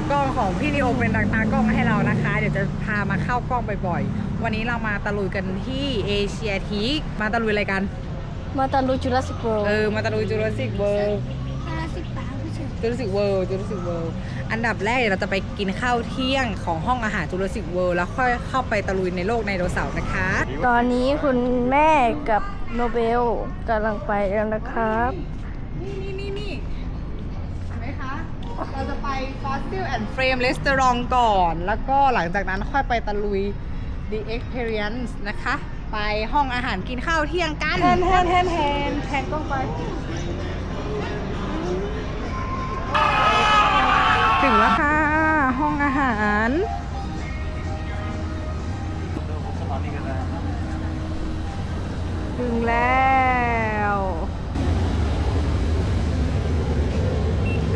แต่มือตากล้องของพี่นิโอเป็นตากล้องให้เรานะคะ เดี๋ยวจะพามาเข้ากล้องบ่อยๆ วันนี้เรามาตะลุยกันที่เอเชียทีคมาตะลุยอะไรกัน มาตาลูจูราสสิกโวเออ มาตะลุยจูราสสิกเวิลด์ห้าสิบปาผู้ชมจูราสสิกเวิลด์จูราสสิกเวิลด์อันดับแรกเดี๋ยวเราจะไปกินข้าวเที่ยงของห้องอาหารจูราสสิกเวิลด์แล้วค่อยเข้าไปตะลุยในโลกไดโนเสาร์นะคะ ตอนนี้คุณแม่กับโนเบลกำลังไปแล้วนะครับ เราจะไป Fossil and Frame Restaurant ก่อน แล้วก็หลังจากนั้นค่อยไปตะลุย The Experience นะคะ ไปห้องอาหารกินข้าวเที่ยงกันแทนแทนแทนแทนแทนกล้องไป ถึงแล้วค่ะ ห้องอาหารถึงแล้ว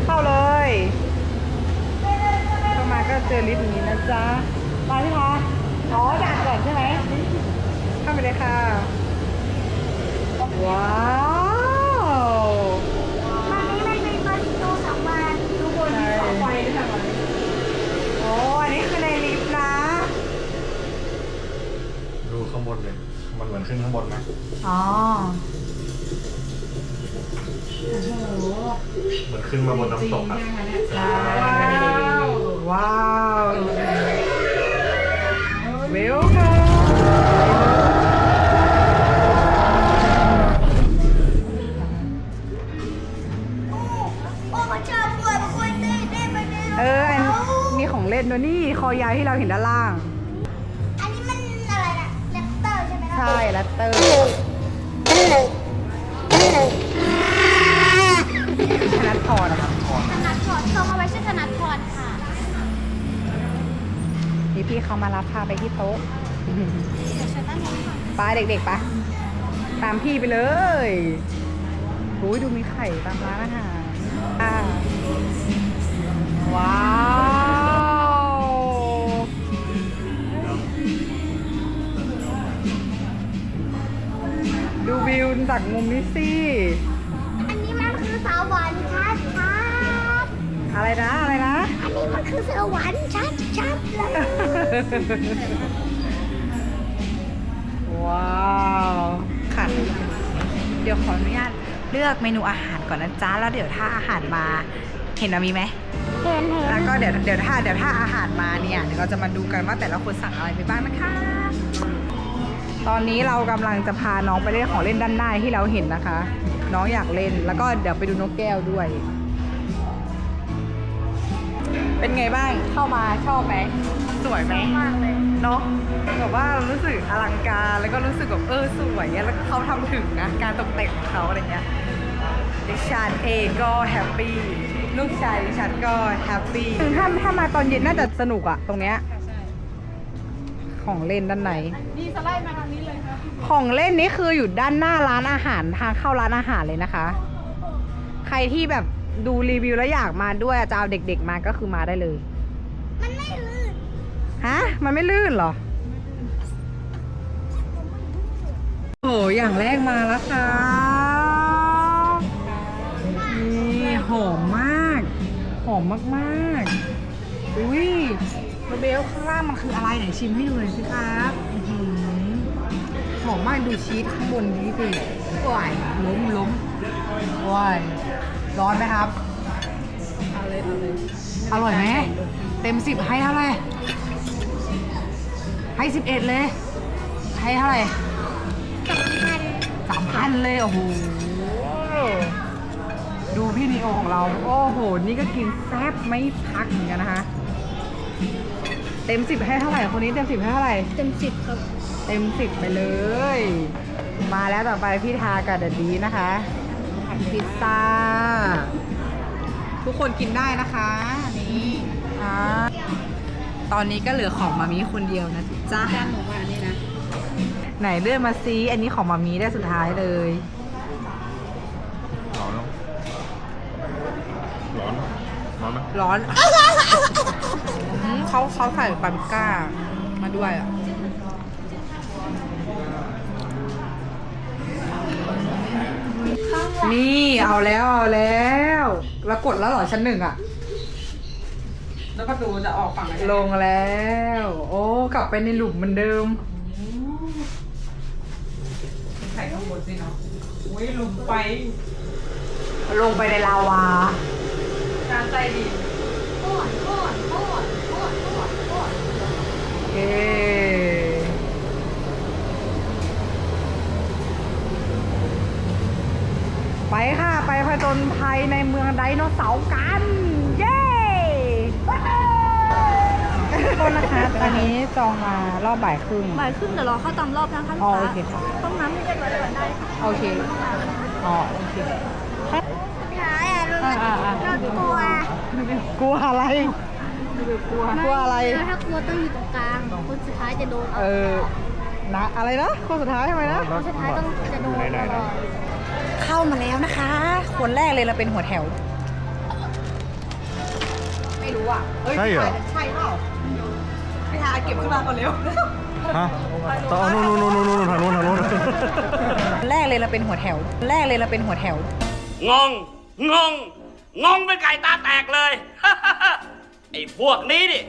เข้าเลยเข้ามาก็เจ อลิฟต์อย่างนี้นะจ๊ะมาพี่คะอ๋อด่านก่อนใช่ไหมเข้าไปเลยค่ะ ว้าวมันนี้มันเป็นประตูสองวันทุกคนมีเสาไฟด้วยค่ะโอ้อันนี้คือในลิฟต์นะ ดูข้างบนเลย มันเหมือนขึ้นข้างบนไหมอ๋อโอ้โห เหมือนขึ้นมาบนน้ำตกอะ ใช่ ว้า เด็กๆไปะตามพี่ไปเลยโอ้ยดูมีไข่ตามร้านอาหารอ่าว้าวดูวิวจากมุมนี้สิอันนี้มันคือสวรรค์ชัดชัดอะไรนะอะไรนะๆอันนี้มันคือสวรรค์ชัดชัดๆเลย ว้าวค่ะ เดี๋ยวขออนุญาตเลือกเมนูอาหารก่อนนะจ๊ะแล้วเดี๋ยวถ้าอาหารมาเห็นว่ามีไหมเห็นเห็นแล้วก็เดี๋ยวเดี๋ยวถ้าเดี๋ยวถ้าอาหารมาเนี่ยเดี๋ยวเราจะมาดูกันว่าแต่ละคนสั่งอะไรไปบ้างนะคะ ตอนนี้เรากำลังจะพาน้องไปเล่นของเล่นด้านหน้าที่เราเห็นนะคะ น้องอยากเล่นแล้วก็เดี๋ยวไปดูนกแก้วด้วย เป็นไงบ้างเข้ามาชอบไหมสวยไหมมากเลย เนาะแบบว่ารู้สึกอลังการแล้วก็รู้สึกแบบเออสวยอะแล้วก็เขาทำถึงนะการตกแต่งของเขาอะไรเงี้ยดิฉันเองก็แฮปปี้ลูกชายดิฉันก็แฮปปี้ถ้าถ้ามาตอนเย็นน่าจะสนุกอะตรงเนี้ยของเล่นด้านในนี่สไลด์มาทางนี้เลยครับของเล่นนี่คืออยู่ด้านหน้าร้านอาหารทางเข้าร้านอาหารเลยนะคะ ใครที่แบบดูรีวิวแล้วอยากมาด้วยจะเอาเด็ก ๆ มาก็คือมาได้เลย มันไม่ลื่น ฮะ มันไม่ลื่นเหรอ โอ้อย่างแรกมาแล้วค่ะ นี่หอมมาก หอมมากๆ อุ้ยโรเบลข้างล่างมันคืออะไรไหนชิมให้ดูหน่อยสิครับอื้อหือหอมมากดูชีสข้างบนนี้สิว้ายล้มล้มว้ายร้อนไหมครับเอาเลยเอาเลยอร่อยไหม เต็มสิบให้เท่าไหร่ ให้สิบเอ็ดเลยให้เท่าไหร่สำคัญสามพันเลย โอ้โห ดูพี่นีโอของเรา โอ้โห นี่ก็กินแซ่บไม่พักเหมือนกันนะคะ เต็มสิบให้เท่าไหร่คนนี้เต็มสิบให้เท่าไหร่ เต็มสิบครับ เต็มสิบไปเลย มาแล้วต่อไปพี่ทากับเดดดีนะคะพิซซ่า ทุกคนกินได้นะคะ นี่อ่าตอนนี้ก็เหลือของมามีคนเดียวนะ จ๊ะจานหมูมานี่นะ ไหนเลื่อนมาซีอันนี้ของมามีได้สุดท้ายเลย ร้อนร้อน ร้อนไหมร้อนอืมเขาเขาใส่ปาปริก้า มาด้วยอะ นี่เอาแล้วเอาแล้ว แล้วกดแล้วเหรอชั้นหนึ่งอะ แล้วประตูจะออกฝั่งไหนลงแล้ว โอ้ กลับไปในหลุมเหมือนเดิมใส่ข้างบนสิเนาะอุ้ยหลุมไฟลงไปในลาวา การใจดีก้อนก้อนก้อนก้อนก้อนก้อนโอเคไปค่ะ ไปผจญภัยในเมืองไดโนเสาร์กัน เย้คนนะคะตอนนี้จองมารอบบ่ายครึ่ง บ่ายครึ่งเดี๋ยวรอเข้าตามรอบนะท่านอ๋อฟ้าโอเคค่ะห้องน้ำมีเรียบร้อยก่อนได้ค่ะโอเค อ๋อ โอเค ท้ายอะอ่าอ่าอ่า เรากลัวกลัวอะไร กลัว กลัวอะไร ถ้ากลัวต้องอยู่ตรงกลางคนสุดท้ายจะโดนเออนะอะไรนะคนสุดท้ายทำไมนะ คนสุดท้ายต้องจะโดนไหนๆนะเข้ามาแล้วนะคะ คนแรกเลยเราเป็นหัวแถว ไม่รู้อะอ้ยใช่เหรอ ใช่เปล่าพี่ทาเก็บขึ้นมาก่อนเร็วฮะต่อนู่นนู่นนู่นนู่นทางนู้นทางนู้น แรกเลยเราเป็นหัวแถว แรกเลยเราเป็นหัวแถว งง งง งงเป็นไก่ตาแตกเลย ไอ้พวกนี้นี่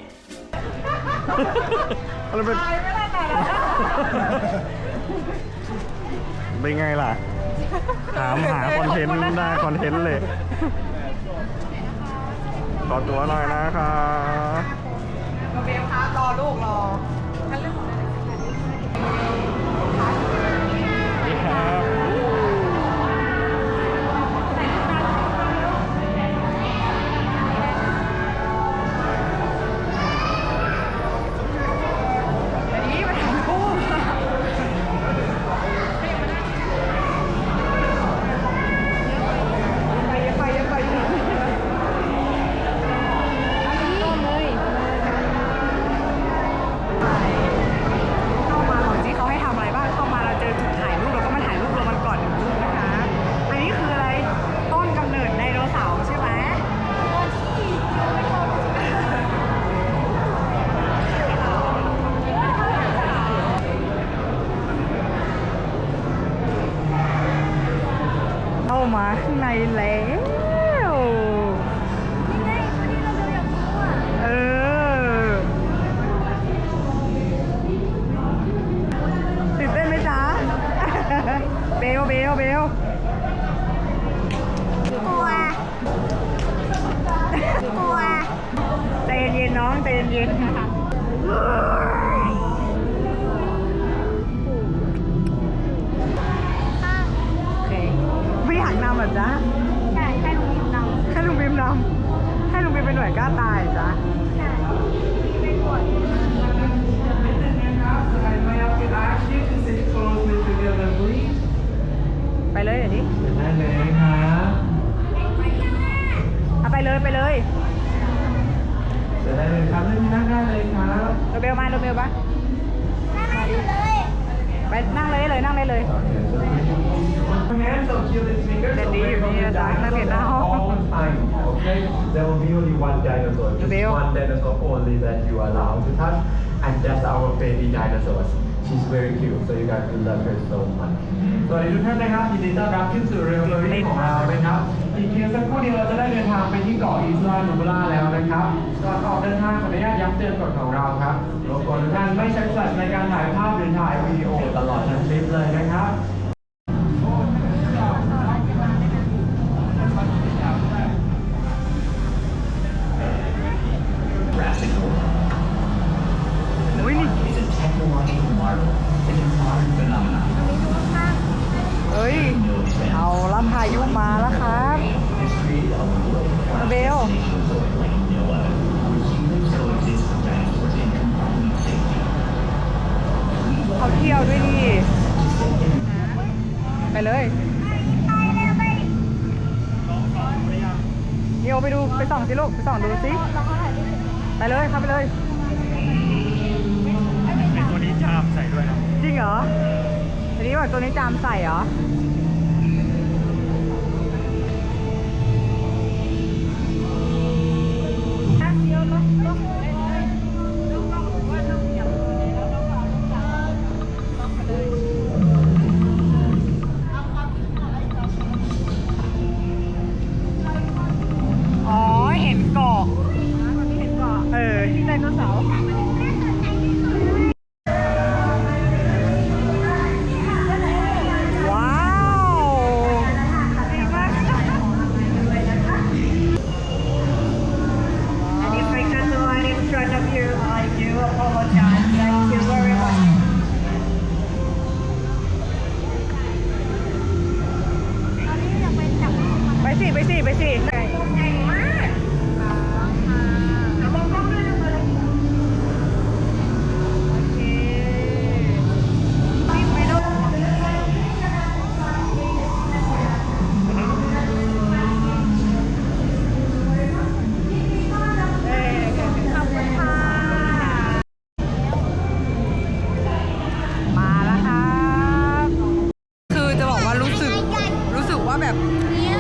อะไรเป็นเป็นไงล่ะ ถามหาคอนเทนต์ได้คอนเทนต์เลย ขอตัวหน่อยนะคะเบลคะรอลูกรอ เบลมาโรเบลปะนั่งอยู่เลยไปนั่งเลยเลยนั่งเลยเลย Hands of killing fingers. Then leave away from me the alone, dinosaur okay, now. All the time, okay? There will be only one dinosaur. Just Bill. one dinosaur only that you are allowed to touch. And that's our baby dinosaur. She's very cute, so you guys will love her so much. สวัสดีทุกท่านนะครับยินดีต้อนรับขึ้นสู่เรือเฟอร์รี่ของเรานะครับอีกเพียงสักครู่เดียวเราจะได้เดินทางไปที่เกาะอิสลานูบราแล้วนะครับก่อนออกเดินทางขออนุญาตย้ำเตือนกฎของเราครับรบกวนทุกท่านไม่ใช้แฟลชในการถ่ายภาพหรือถ่ายวิดีโอตลอดทั้งทริปเลยนะครับายุมาแล้วครับเบลเขาเที่ยวด้วยดิไปเลยเดี๋ยวไปดูไปส่องสิลูกไปส่องดูสิไปเลยเข้าไปเลยในตัวนี้จามใส่ด้วยนะจริงเหรอทีนี้บอกตัวนี้จามใส่เหรอ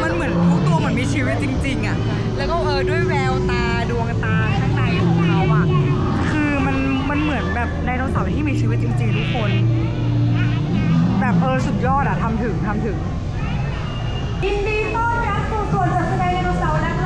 มันเหมือนทุกตัวเหมือนมีชีวิตจริง ๆอะแล้วก็เออด้วยแววตาดวงตาข้างในของเขาอะคือมันมันเหมือนแบบไดโนเสาร์ที่มีชีวิตจริงๆทุกคน แบบเออสุดยอดอะทำถึงทำถึงยินดีต้อนรับสู่สวนจัดแสดงไดโนเสาร์นะคะ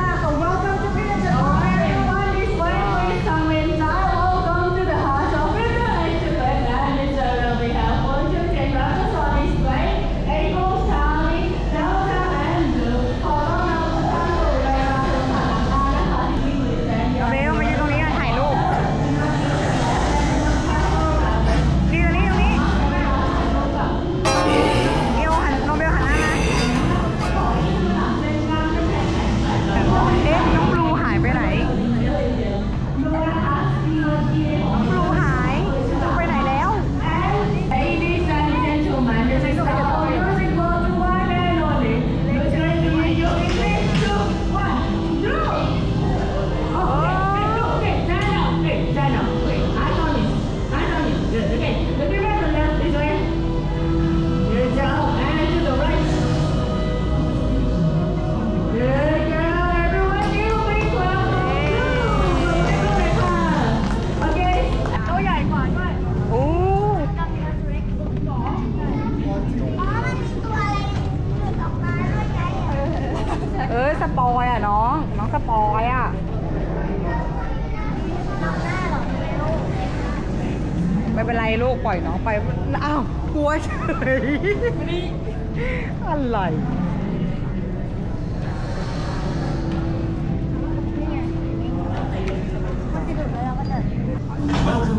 Welcome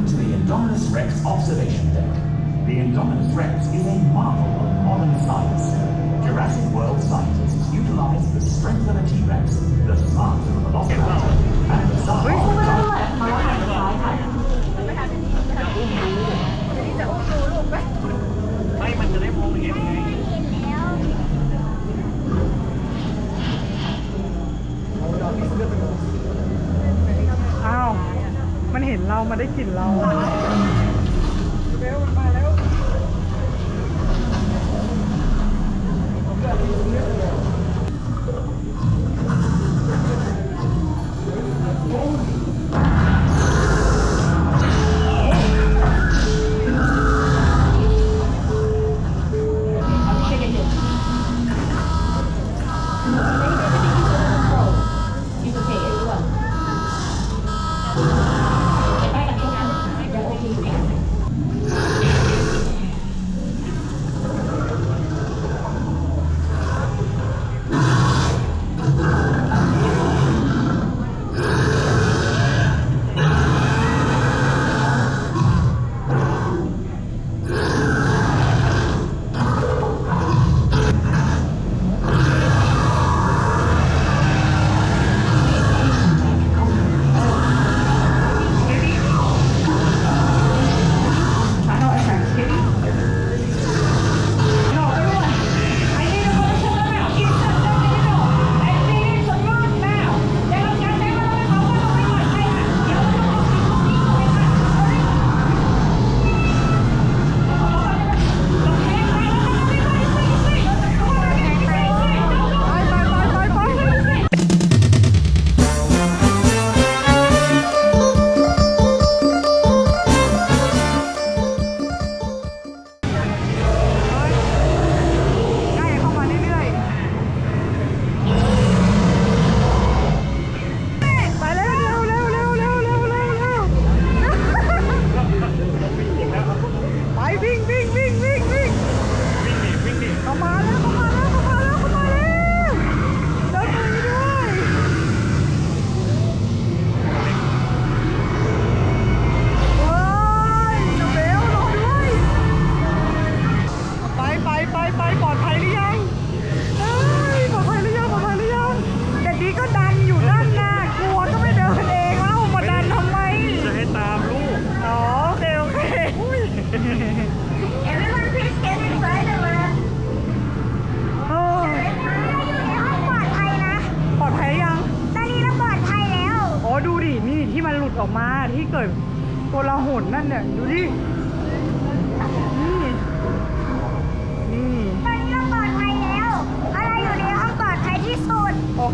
to the Indominus Rex observation deck. The Indominus Rex is a marvel of modern science. Jurassic World scientists utilized the strength of a T-Rex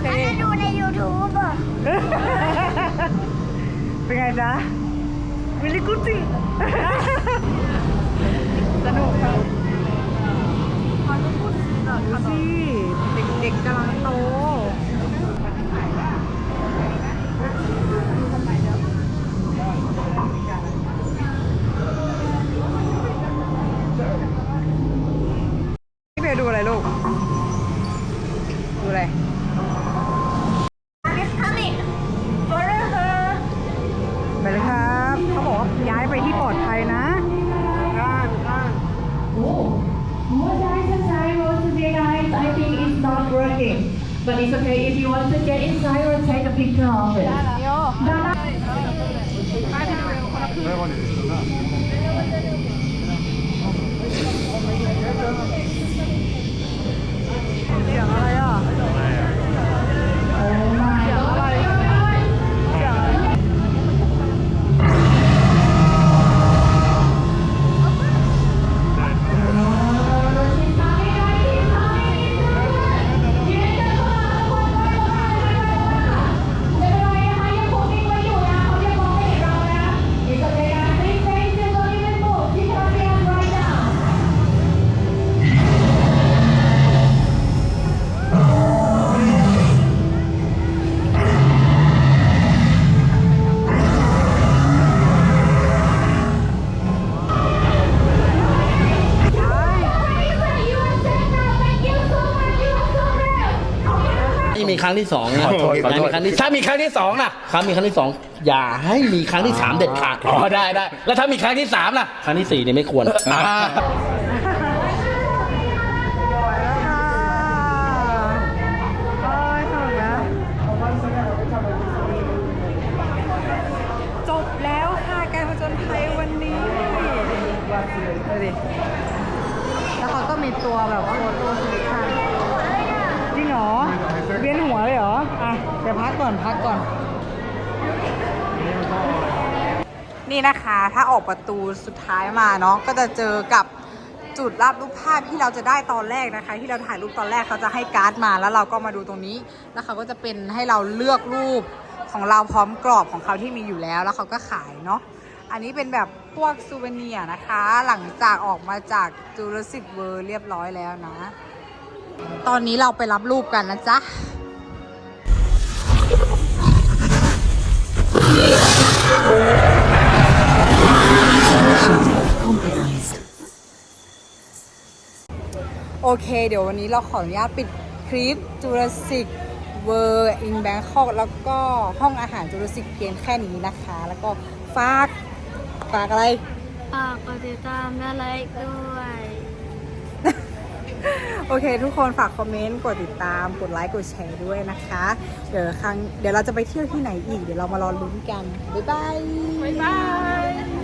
เคอันจะดูใน YouTube อะเป็นไงจ๊ะวิลลี่กุจิสนุกครับดูสิเด็กๆกำลังโต ย้ายไปที่ปลอดภัยนะ More guys and gyros today, guys. I think it's not working. But it's okay if you want to get inside or take a picture of it. Dada. เ รั้งที่สองนะขอโทษขอโทษมีครั้งที่ถ้ามีครั้งที่สองนะครั้งมีครั้งที่สองอย่าให้มีครั้งที่สามเด็ดขาดอ๋อได้ได้แล้วถ้ามีครั้งที่สามล่ะครั้งที่สี่เนี่ยไม่ควร อ่าโอ้ยสนุกนะจบแล้วค่ะการผจญภัยวันนี้ดูดิแล้วเขาก็มีตัวแบบว่าตัวสลิปค่ะจริงเหรอ เวี ยนหัวเหรอ อะเดพักก่อนพักก่อน นี่นะคะถ้าออกประตูสุดท้ายมาเนาะก็จะเจอกับจุดรับรูปภาพที่เราจะได้ตอนแรกนะคะ ที่เราถ่ายรูปตอนแรกเขาจะให้การ์ดมาแล้วเราก็มาดูตรงนี้ แล้วเขาก็จะเป็นให้เราเลือกรูปของเราพร้อมกรอบของเขาที่มีอยู่แล้ว แล้วเขาก็ขายเนาะอันนี้เป็นแบบพวกซูเวเนียนะคะ หลังจากออกมาจากจูราสสิกเวิร์เรียบร้อยแล้วนะ ตอนนี้เราไปรับรูปกันนะจ๊ะ โอเค เดี๋ยววันนี้เราขออนุญาตปิดคลิปจูราสิกเวอร์อินแบงคอกแล้วก็ห้องอาหารจูราสสิกเพียงแค่นี้นะคะ แล้วก็ฝาก ฝากอะไร ฝากกดติดตามและไลค์ด้วย โอเค ทุกคนฝากคอมเมนต์กดติดตามกดไลค์กดแชร์ด้วยนะคะ เดี๋ยวครั้งเดี๋ยวเราจะไปเที่ยวที่ไหนอีก เดี๋ยวเรามารอลุ้นกัน บ๊ายบาย บ๊ายบาย